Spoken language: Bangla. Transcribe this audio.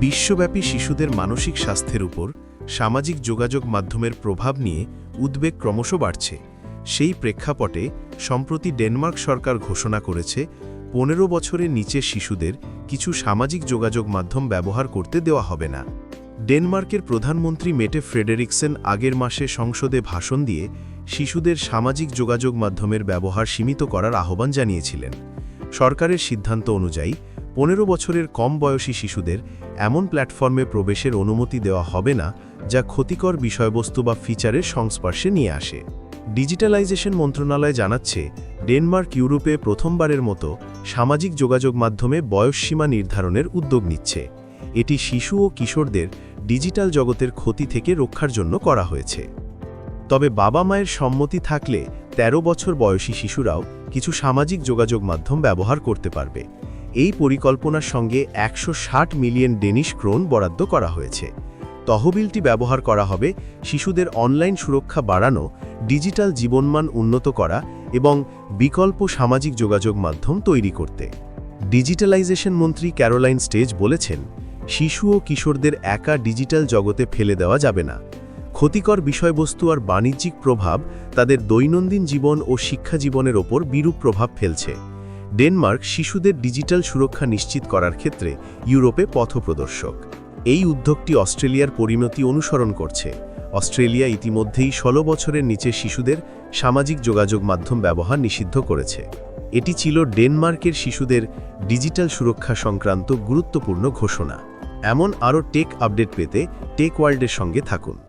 বিশ্বব্যাপী শিশুদের মানসিক স্বাস্থ্যের উপর সামাজিক যোগাযোগ মাধ্যমের প্রভাব নিয়ে উদ্বেগ ক্রমশ বাড়ছে। সেই প্রেক্ষাপটে, সম্প্রতি ডেনমার্ক সরকার ঘোষণা করেছে, পনেরো বছরের নিচের শিশুদের কিছু সামাজিক যোগাযোগ মাধ্যম ব্যবহার করতে দেওয়া হবে না। ডেনমার্কের প্রধানমন্ত্রী মেটে ফ্রেডেরিকসেন আগের মাসে সংসদে ভাষণ দিয়ে শিশুদের সামাজিক যোগাযোগ মাধ্যমের ব্যবহার সীমিত করার আহ্বান জানিয়েছিলেন। সরকারের সিদ্ধান্ত অনুযায়ী পনেরো বছরের কম বয়সী শিশুদের এমন প্ল্যাটফর্মে প্রবেশের অনুমতি দেওয়া হবে না, যা ক্ষতিকর বিষয়বস্তু বা ফিচারের সংস্পর্শে নিয়ে আসে। ডিজিটালাইজেশন মন্ত্রণালয় জানাচ্ছে, ডেনমার্ক ইউরোপে প্রথমবারের মতো সামাজিক যোগাযোগ মাধ্যমে বয়সসীমা নির্ধারণের উদ্যোগ নিচ্ছে। এটি শিশু ও কিশোরদের ডিজিটাল জগতের ক্ষতি থেকে রক্ষার জন্য করা হয়েছে। তবে বাবা মায়ের সম্মতি থাকলে ১৩ বছর বয়সী শিশুরাও কিছু সামাজিক যোগাযোগ মাধ্যম ব্যবহার করতে পারবে। এই পরিকল্পনার সঙ্গে একশো ষাট মিলিয়ন ডেনিশ ক্রোন বরাদ্দ করা হয়েছে। তহবিলটি ব্যবহার করা হবে শিশুদের অনলাইন সুরক্ষা বাড়ানো, ডিজিটাল জীবনমান উন্নত করা এবং বিকল্প সামাজিক যোগাযোগ মাধ্যম তৈরি করতে। ডিজিটালাইজেশন মন্ত্রী ক্যারোলাইন স্টেজ বলেছেন, শিশু ও কিশোরদের একা ডিজিটাল জগতে ফেলে দেওয়া যাবে না। ক্ষতিকর বিষয়বস্তু আর বাণিজ্যিক প্রভাব তাদের দৈনন্দিন জীবন ও শিক্ষা জীবনের ওপর বিরূপ প্রভাব ফেলছে। ডেনমার্ক শিশুদের ডিজিটাল সুরক্ষা নিশ্চিত করার ক্ষেত্রে ইউরোপে পথপ্রদর্শক। এই উদ্যোগটি অস্ট্রেলিয়ার পরিণতি অনুসরণ করছে। অস্ট্রেলিয়া ইতিমধ্যেই ১৬ বছরের নিচে শিশুদের সামাজিক যোগাযোগ মাধ্যম ব্যবহার নিষিদ্ধ করেছে। এটি ছিল ডেনমার্কের শিশুদের ডিজিটাল সুরক্ষা সংক্রান্ত গুরুত্বপূর্ণ ঘোষণা। এমন আরও টেক আপডেট পেতে টেক ওয়ার্ল্ডের সঙ্গে থাকুন।